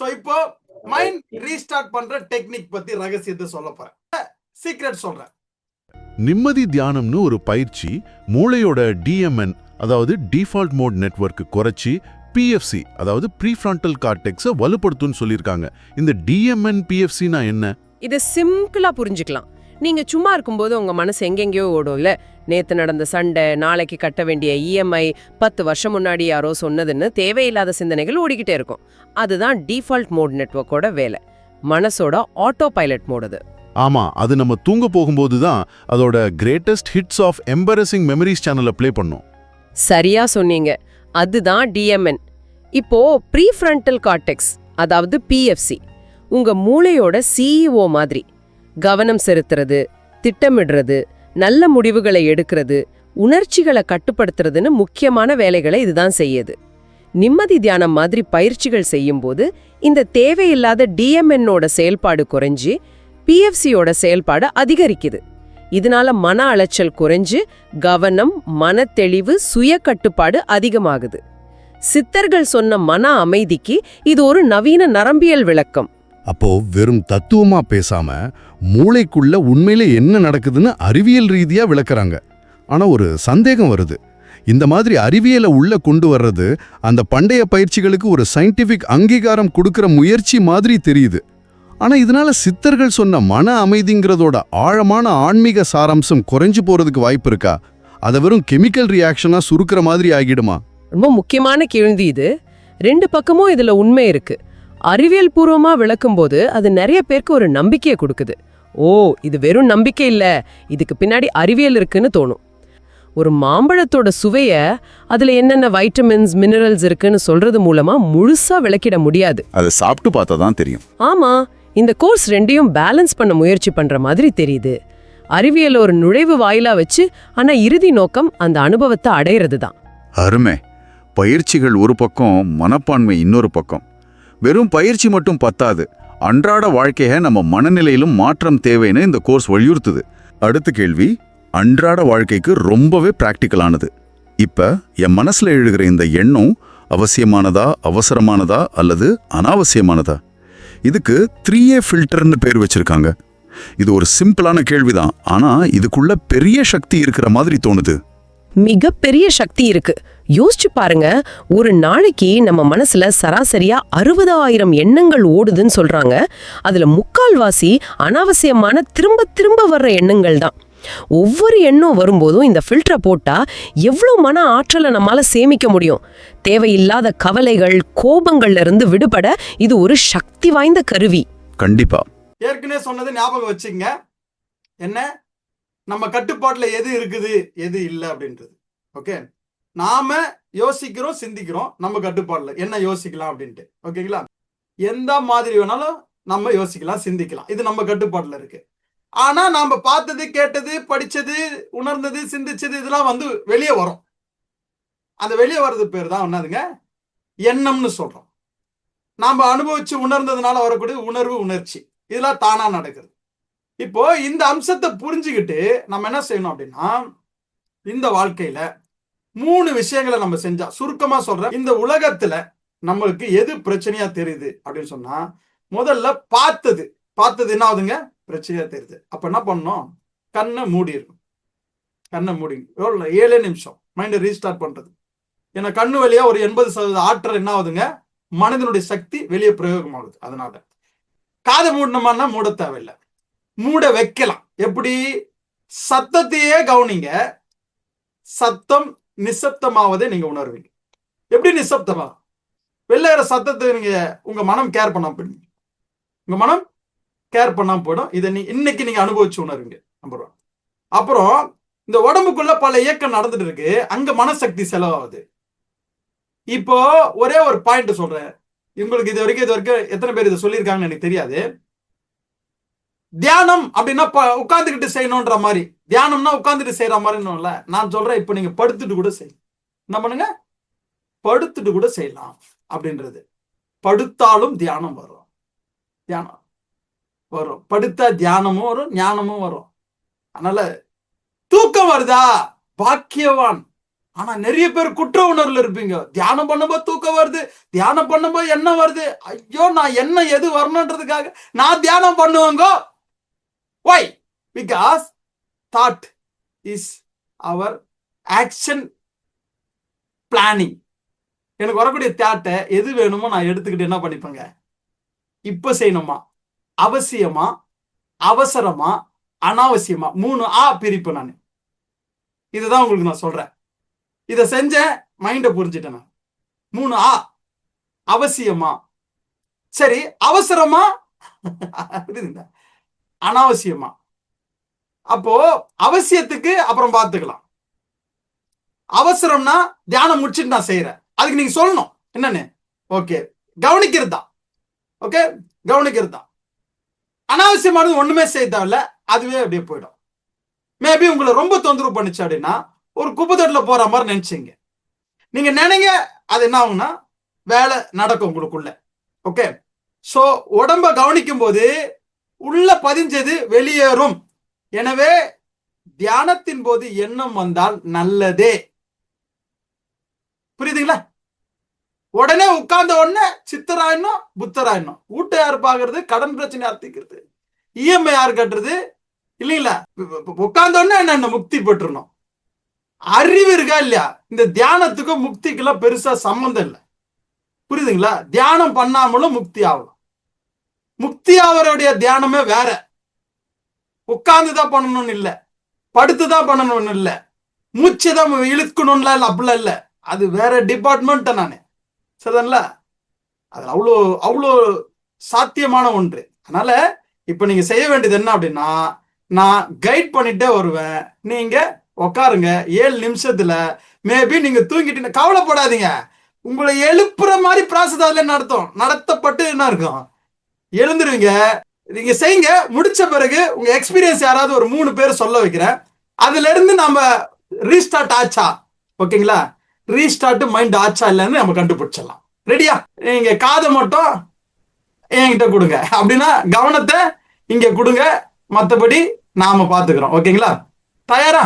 So இப்போ mind restart பண்ற technique பத்தி ரகசியத்தை சொல்ல போறேன். சீக்ரெட் சொல்றேன். நிம்மதி தியானம்னு ஒரு பயிற்சி மூளையோட டிஎம்என் அதாவது டிஃபால்ட் மோட் நெட்வொர்க் குறைச்சி பிஎஃப்சி அதாவது ப்ரீஃப்ரான்டல் கார்டெக்ஸை வலுப்படுத்தும்னு சொல்லியிருக்காங்க. இந்த டிஎம்என் பிஎஃப்சினா என்ன? இதை சிம்பிளா புரிஞ்சுக்கலாம். நீங்க சும்மா இருக்கும்போது உங்க மனசு எங்கெங்கேயோ ஓடும்ல. நேத்து நடந்த சண்டை நாளைக்கு கட்ட வேண்டிய இஎம்ஐ பத்து வருஷம் முன்னாடி யாரோ சொன்னதுன்னு தேவையில்லாத சிந்தனைகள் ஓடிக்கிட்டே இருக்கும். அதுதான் டிஃபால்ட் மோட் நெட்வொர்க்கோட வேலை. மனசோட ஆட்டோ பைலட் மோட் அது. ஆமா அது நம்ம தூங்க போகும்போது தான் அதோட greatest hits of embarrassing memories சேனலை ப்ளே பண்ணும். சரியா சொன்னீங்க. அதுதான் டிஎம்என் இப்போ ப்ரீஃப்ரண்டல் கார்டெக்ஸ் அதாவது பிஎஃப்சி உங்க மூளையோட சிஇஓ மாதிரி கவனம் செலுத்துறது திட்டமிடுறது நல்ல முடிவுகளை எடுக்கிறது உணர்ச்சிகளை கட்டுப்படுத்துறதுன்னு முக்கியமான வேலைகளை இதுதான் செய்யுது. நிம்மதி தியானம் மாதிரி பயிற்சிகள் செய்யும்போது இந்த தேவையில்லாத டிஎம்என்னோட செயல்பாடு குறைஞ்சி பிஎஃப்சியோட செயல்பாடு அதிகரிக்குது. இதனால மன அலைச்சல் குறைஞ்சு கவனம் மனத்தெளிவு சுய கட்டுப்பாடு அதிகமாகுது. சித்தர்கள் சொன்ன மன அமைதிக்கு இது ஒரு நவீன நரம்பியல் விளக்கம். அப்போ வெறும் தத்துவமா பேசாம மூளைக்குள்ள உண்மையில என்ன நடக்குதுன்னு அறிவியல் ரீதியா விளக்குறாங்க. ஆனா ஒரு சந்தேகம் வருது. இந்த மாதிரி அறிவியலை உள்ள கொண்டு வர்றது அந்த பண்டைய பயிற்சிகளுக்கு ஒரு சயின்டிபிக் அங்கீகாரம் கொடுக்கிற முயற்சி மாதிரி தெரியுது. ஆனா இதனால சித்தர்கள் சொன்ன மன அமைதிங்கிறதோட ஆழமான ஆன்மீக சாராம்சம் குறைஞ்சு போறதுக்கு வாய்ப்பு இருக்கா? அதை வெறும் கெமிக்கல் ரியாக்ஷனா சுருக்கிற மாதிரி ஆகிடுமா? ரொம்ப முக்கியமான கேள்வி இது. ரெண்டு பக்கமும் இதுல உண்மை இருக்கு. அறிவியல் பூர்வமா விளக்கும்போது அது நிறைய பேருக்கு ஒரு நம்பிக்கையை கொடுக்குது. ஓ இது வெறும் நம்பிக்கை இல்ல இதுக்கு பின்னாடி அறிவியல் இருக்குன்னு தோணும். ஒரு மாம்பழத்தோட சுவைய அதுல என்னென்ன வைட்டமின்ஸ் மினரல்ஸ் இருக்குன்னு சொல்றது மூலமா முழுசா விளக்கிட முடியாது. அதை சாப்பிட்டு பார்த்தா தான் தெரியும். ஆமா இந்த கோர்ஸ் ரெண்டையும் பேலன்ஸ் பண்ண முயற்சி பண்ற மாதிரி தெரியுது. அறிவியல் ஒரு நுழைவு வாயிலா வச்சு ஆனா இறுதி நோக்கம் அந்த அனுபவத்தை அடையிறது தான் அருமை. பயிற்சிகள் ஒரு பக்கம் மனப்பான்மை இன்னொரு பக்கம். வெறும் பயிற்சி மட்டும் பத்தாது. அன்றாட வாழ்க்கைய நம்ம மனநிலையிலும் மாற்றம் தேவைன்னு இந்த கோர்ஸ் வலியுறுத்துது. அடுத்த கேள்வி அன்றாட வாழ்க்கைக்கு ரொம்பவே பிராக்டிக்கலானது. இப்ப என் மனசுல எழுகிற இந்த எண்ணம் அவசியமானதா அவசரமானதா அல்லது அனாவசியமானதா? இதுக்கு த்ரீ ஏ ஃபில்டர்னு பேர் வச்சிருக்காங்க. இது ஒரு சிம்பிளான கேள்விதான். ஆனா இதுக்குள்ள பெரிய சக்தி இருக்கிற மாதிரி தோணுது. மிகப்பெரிய சக்தி இருக்கு. யோசிச்சு பாருங்க ஒரு நாளைக்கு நம்ம மனசுல சராசரியா அறுபதாயிரம் எண்ணங்கள் ஓடுதுன்னு சொல்றாங்க. அதுல முக்கால்வாசி அனாவசியமான திரும்ப திரும்ப வர்ற எண்ணங்கள் தான். ஒவ்வொரு எண்ணம் வரும்போதும் இந்த ஃபில்டரை போட்டா எவ்வளவு மன ஆற்றலை நம்மால சேமிக்க முடியும்? தேவையில்லாத கவலைகள் கோபங்கள்ல இருந்து விடுபட இது ஒரு சக்தி வாய்ந்த கருவி. கண்டிப்பா. ஏற்கனவே சொன்னது ஞாபகம் வச்சுங்க. என்ன? நம்ம கட்டுப்பாட்டுல எது இருக்குது? எது இல்லை அப்படின்றது. ஓகே? நாம யோசிக்கிறோம் சிந்திக்கிறோம் நம்ம கட்டுப்பாடுல. என்ன யோசிக்கலாம் அப்படின்ட்டு. ஓகேங்களா? எந்த மாதிரி வேணாலும் நம்ம யோசிக்கலாம் சிந்திக்கலாம். இது நம்ம கட்டுப்பாடுல இருக்கு. ஆனா நாம பார்த்தது கேட்டது படிச்சது உணர்ந்தது சிந்திச்சது இதெல்லாம் வந்து வெளியே வரும். அந்த வெளியே வர்றது பேர் தான் என்னதுங்க எண்ணம்னு சொல்றோம். நாம அனுபவிச்சு உணர்ந்ததுனால வரக்கூடிய உணர்வு உணர்ச்சி. இதெல்லாம் தானா நடக்குது. இப்போ இந்த அம்சத்தை புரிஞ்சுக்கிட்டு நம்ம என்ன செய்யணும் அப்படின்னா இந்த வாழ்க்கையில மூணு விஷயங்களை நம்ம செஞ்சா சுருக்கமா சொல்றேன். இந்த உலகத்துல நம்மளுக்கு எது பிரச்சனையா தெரியுது அப்படின்னு சொன்னா முதல்ல பார்த்தது. பார்த்தது என்ன ஆகுதுங்க? பிரச்சனையா தெரியுது. அப்ப என்ன பண்ணோம் கண்ணை மூடிடும் கண்ணை மூடி எவ்வளோ ஏழே நிமிஷம். மைண்டை ரீஸ்டார்ட் பண்றது. ஏன்னா கண்ணு வழியா ஒரு எண்பது சதவீத ஆற்றல் என்ன ஆகுதுங்க? மனிதனுடைய சக்தி வெளியே பிரயோகமாகுது அதனால. காதை மூடணுமான்னா மூட தேவையில்லை. மூட வைக்கலாம். எப்படி? சத்தத்தையே கவனிங்க. சத்தம் நிசப்தமாவதை நீங்க உணர்வீங்க. எப்படி நிசப்தமா? வெளியேற சத்தத்தை நீங்க உங்க மனம் கேர் பண்ணாம போயிடுங்க உங்க மனம் கேர் பண்ணாம போயிடும். இதை நீ இன்னைக்கு நீங்க அனுபவிச்சு உணருங்க நம்பர் ஒன் அப்புறம் இந்த உடம்புக்குள்ள பல இயக்கம் நடந்துட்டு இருக்கு. அங்க மனசக்தி செலவாகுது. இப்போ ஒரே ஒரு பாயிண்ட் சொல்றேன். உங்களுக்கு இது வரைக்கும் இது வரைக்கும் எத்தனை பேர் இதை சொல்லியிருக்காங்கன்னு எனக்கு தெரியாது. தியானம் அப்படின்னா உட்காந்துக்கிட்டு செய்யணுன்ற மாதிரி. தியானம்னா உட்காந்துட்டு செய்யற மாதிரின்னு நான் சொல்றேன் இப்போ நீங்க படுத்துட்டு கூட செய்யலாம் என்ன பண்ணுங்க? படுத்துட்டு கூட செய்யலாம் அப்படின்றது. படுத்தாலும் தியானம் வரும். தியானம் வரும். படுத்தா தியானமும் வரும் ஞானமும் வரும். அதனால தூக்கம் வருதா? பாக்கியவான். ஆனா நிறைய பேர் குற்ற உணர்வுல இருப்பீங்க. தியானம் பண்ணும்போது தூக்கம் வருது தியானம் பண்ணும்போது என்ன வருது. ஐயோ நான் என்ன எது வரணுன்றதுக்காக நான் தியானம் பண்ணுவேங்கோ? Why because that is our action planning எனக்கு வரக்கூடிய தேட்டை எது வேணுமோ நான் எடுத்துக்கிட்டு என்ன பண்ணிப்பேங்க? இப்போ செய்யணுமா? அவசியமா? அவசரமா? அனாவசியமா? மூணு ஆ பிரிப்பு நான். இதுதான் உங்களுக்கு நான் சொல்றேன். இதை செஞ்ச மைண்டை புரிஞ்சுட்டேன் நான். மூணு ஆ. அவசியமா? சரி அவசரமா? அனாவசியமா? அப்போ அவசியத்துக்கு அப்புறம் பார்த்துக்கலாம். அவசரம்னா தியானம் முடிச்சுட்டு நான் செய்யறேன் அதுக்கு நீங்க சொல்லணும். என்னன்னு? ஓகே. கவனிக்கிறதா? ஓகே? கவனிக்கிறதா? அனாவசியமானது ஒண்ணுமே செய்ய தேவையில்ல. அதுவே அப்படியே போயிடும். மேபி உங்களை ரொம்ப தொந்தரவு பண்ணுச்சு அப்படின்னா ஒரு குப்பத்தொட்டில் போற மாதிரி நினைச்சீங்க. நீங்க நினைங்க அது என்ன ஆகும்னா வேலை நடக்கும் உங்களுக்குள்ள. ஓகே? சோ உடம்ப கவனிக்கும் போது உள்ள பதிஞ்சது வெளியேறும். எனவே தியானத்தின் போது எண்ணம் வந்தால் நல்லதே. புரியுதுங்களா? உடனே உட்கார்ந்த உடனே சித்தராயினும் புத்தராயினும் வீட்டை யார் பாக்குறது? கடன் பிரச்சனை யார் இஎம்ஐ யார் கட்டுறது? இல்லைங்களா? உட்கார்ந்த உடனே என்ன முக்தி பெற்றுணும் அறிவு இருக்கா இல்லையா? இந்த தியானத்துக்கும் முக்திக்கெல்லாம் பெருசா சம்மந்தம் இல்லை. புரியுதுங்களா? தியானம் பண்ணாமலும் முக்தி ஆகலாம் முக்தி ஆவருடைய தியானமே வேற. உட்கார்ந்து தான் பண்ணணும்னு இல்லை. படுத்து தான் பண்ணணும்னு இல்லை. மூச்சு தான் இழுக்கணும்ல இல்லை அப்படிலாம் இல்லை. அது வேற டிபார்ட்மெண்ட்டை நான். சரிதான்ல? அது அவ்வளோ அவ்வளோ சாத்தியமான ஒன்று. அதனால இப்போ நீங்க செய்ய வேண்டியது என்ன அப்படின்னா நான் கைட் பண்ணிட்டே வருவேன். நீங்க உக்காருங்க. ஏழு நிமிஷத்துல மேபி நீங்க தூங்கிட்டு கவலைப்படாதீங்க. உங்களை எழுப்புற மாதிரி ப்ராசஸ் அதுல நடத்தும் நடத்தப்பட்டு என்ன இருக்கும் எழுந்துருவீங்க. நீங்க செய்யுங்க முடிச்ச பிறகு உங்க எக்ஸ்பீரியன்ஸ் யாராவது ஒரு மூணு பேர் சொல்ல வைக்கிறேன். அதுல இருந்து நம்ம ரீஸ்டார்ட் ஆச்சா? ஓகேங்களா? ரீஸ்டார்ட் மைண்ட் ஆச்சா இல்லைன்னு நம்ம கண்டுபிடிச்சிடலாம். ரெடியா நீங்க காதை மட்டும் என்கிட்ட கொடுங்க. அப்படின்னா கவனத்தை இங்க கொடுங்க. மற்றபடி நாம பாத்துக்கிறோம் ஓகேங்களா? தயாரா?